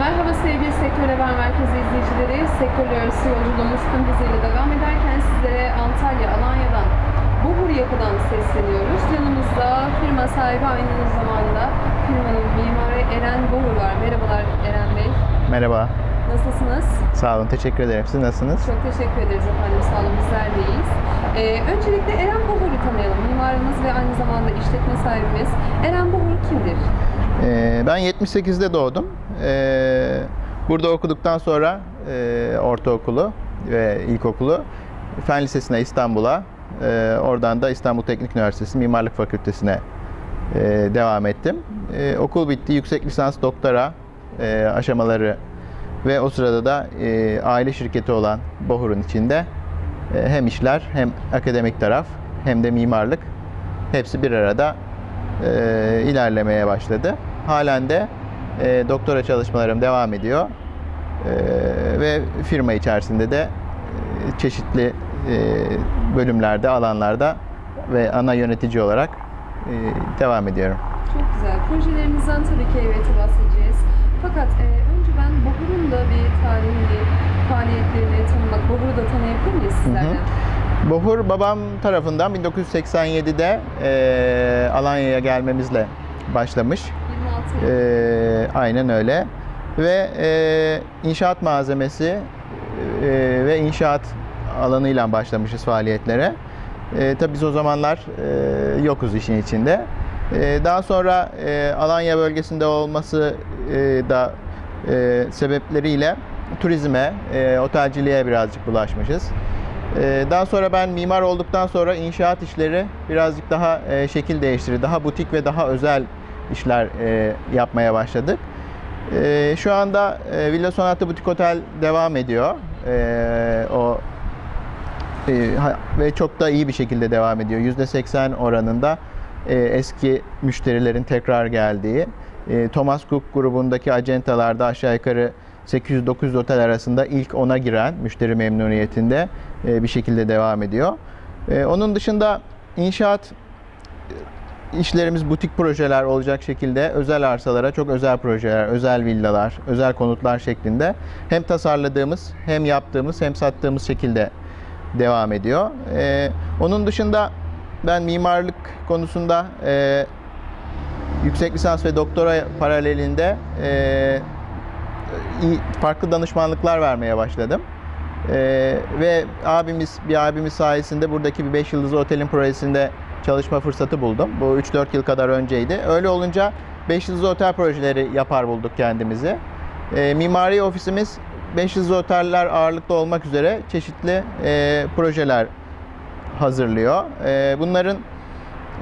Merhaba sevgili Sektör Haber Merkezi izleyicileri. Sektörler arası yolculuğumuz tüm hızıyla devam ederken sizlere Antalya, Alanya'dan Buhur Yapı'dan sesleniyoruz. Yanımızda firma sahibi aynı zamanda firmanın mimarı Eren Buhur var. Merhabalar Eren Bey. Merhaba, Nasılsınız? sağ olun, teşekkür ederim. Siz nasılsınız? Çok teşekkür ederiz efendim. Sağ olun bizler de iyiyiz. Ee, öncelikle Eren Buhur'u tanıyalım. Mimarımız ve aynı zamanda işletme sahibimiz. Eren Buhur kimdir? Ee, ben 78'de doğdum. Ee, burada okuduktan sonra e, ortaokulu ve ilkokulu Fen Lisesi'ne İstanbul'a, e, oradan da İstanbul Teknik Üniversitesi Mimarlık Fakültesi'ne e, devam ettim. E, okul bitti, yüksek lisans doktora aşamaları ve o sırada da aile şirketi olan Bohur'un içinde hem işler hem akademik taraf hem de mimarlık hepsi bir arada ilerlemeye başladı. Halen de e, doktora çalışmalarım devam ediyor. E, ve firma içerisinde de e, çeşitli e, bölümlerde, alanlarda ve ana yönetici olarak e, devam ediyorum. Çok güzel. Projelerimizden tabii ki elbette bahsedeceğiz. Fakat e, önce ben Bohur'un da bir tarihini, faaliyetlerini tanımak, Bohur'u da tanıyabilir miyiz sizlerden? Bohur babam tarafından 1987'de e, Alanya'ya gelmemizle başlamış. 26 yıl. E, aynen öyle. Ve e, inşaat malzemesi e, ve inşaat alanıyla başlamışız faaliyetlere. E, tabii biz o zamanlar e, yokuz işin içinde. E, daha sonra e, Alanya bölgesinde olması e, da e, sebepleriyle turizme, e, otelciliğe birazcık bulaşmışız. Ee, Daha sonra ben mimar olduktan sonra inşaat işleri birazcık daha e, şekil değiştirdi. Daha butik ve daha özel işler e, yapmaya başladık. E, Şu anda e, Villa Sonata Butik Otel devam ediyor. O ve çok da iyi bir şekilde devam ediyor. %80 oranında eski müşterilerin tekrar geldiği. Thomas Cook grubundaki acentalarda aşağı yukarı 800-900 otel arasında ilk ona giren müşteri memnuniyetinde bir şekilde devam ediyor. Onun dışında inşaat işlerimiz butik projeler olacak şekilde özel arsalara çok özel projeler, özel villalar, özel konutlar şeklinde hem tasarladığımız hem yaptığımız hem sattığımız şekilde devam ediyor. Ee, onun dışında ben mimarlık konusunda e, yüksek lisans ve doktora paralelinde e, farklı danışmanlıklar vermeye başladım. Ee, ve abimiz bir abimiz sayesinde buradaki bir 5 yıldızlı otelin projesinde çalışma fırsatı buldum. Bu 3-4 yıl kadar önceydi. Öyle olunca 5 yıldızlı otel projeleri yapar bulduk kendimizi. Ee, mimari ofisimiz 5 yıldızlı oteller ağırlıklı olmak üzere çeşitli e, projeler hazırlıyor. E, bunların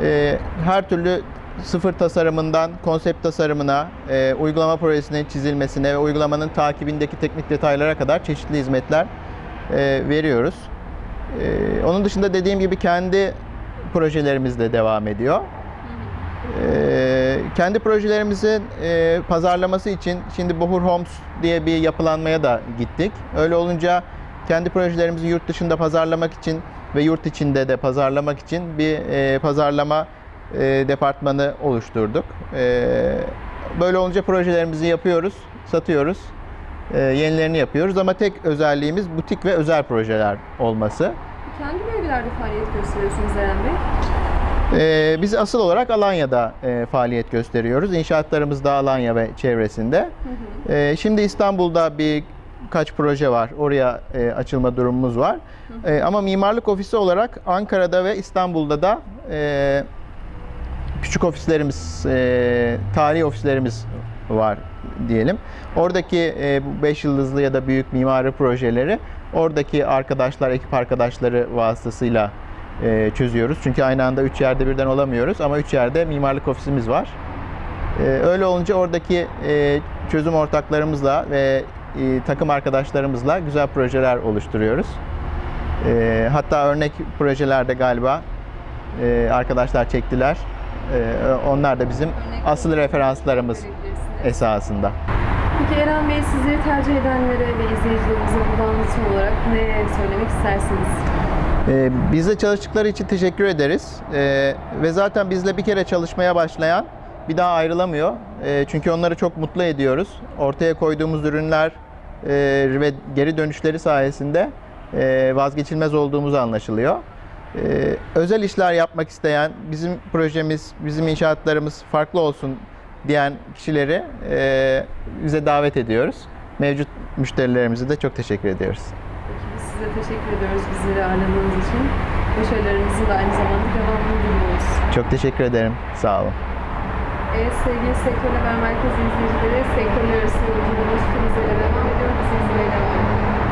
e, her türlü sıfır tasarımından konsept tasarımına, e, uygulama projesinin çizilmesine ve uygulamanın takibindeki teknik detaylara kadar çeşitli hizmetler e, veriyoruz. E, onun dışında dediğim gibi kendi projelerimiz de devam ediyor. E, kendi projelerimizin e, pazarlaması için şimdi Bohur Homes diye bir yapılanmaya da gittik. Öyle olunca kendi projelerimizi yurt dışında pazarlamak için ve yurt içinde de pazarlamak için bir e, pazarlama e, departmanı oluşturduk. Böyle olunca projelerimizi yapıyoruz, satıyoruz, e, yenilerini yapıyoruz ama tek özelliğimiz butik ve özel projeler olması. Hangi bölgelerde faaliyet gösteriyorsunuz Eren Bey? Ee, biz asıl olarak Alanya'da e, faaliyet gösteriyoruz. İnşaatlarımız da Alanya ve çevresinde. Ee, şimdi İstanbul'da bir kaç proje var. Oraya e, açılma durumumuz var. E, ama mimarlık ofisi olarak Ankara'da ve İstanbul'da da e, küçük ofislerimiz, e, tarihi ofislerimiz var diyelim. Oradaki 5 yıldızlı ya da büyük mimari projeleri oradaki arkadaşlar, ekip arkadaşları vasıtasıyla e, çözüyoruz. Çünkü aynı anda 3 yerde birden olamıyoruz ama 3 yerde mimarlık ofisimiz var. E, öyle olunca oradaki e, çözüm ortaklarımızla ve e, takım arkadaşlarımızla güzel projeler oluşturuyoruz. E, hatta örnek projelerde galiba e, arkadaşlar çektiler. E, onlar da bizim asıl referanslarımız esasında. Peki Eren Bey sizleri tercih edenlere ve izleyicilerimize buradan son olarak ne söylemek istersiniz? Ee, bizle çalıştıkları için teşekkür ederiz. Ee, ve zaten bizle bir kere çalışmaya başlayan bir daha ayrılamıyor. E, çünkü onları çok mutlu ediyoruz. Ortaya koyduğumuz ürünler e, ve geri dönüşleri sayesinde e, vazgeçilmez olduğumuz anlaşılıyor. E, özel işler yapmak isteyen, bizim projemiz, bizim inşaatlarımız farklı olsun diyen kişileri e, bize davet ediyoruz. Mevcut müşterilerimize de çok teşekkür ediyoruz. Peki biz size teşekkür ediyoruz bizleri ağırladığınız için. Başarılarınızın da aynı zamanda devamını diliyoruz. Çok teşekkür ederim. Sağ olun. Evet sevgili Sektör Haber Merkezi izleyicileri, sektörler arası yolculuğumuz tüm devam ediyor. İzlemeye devam edin.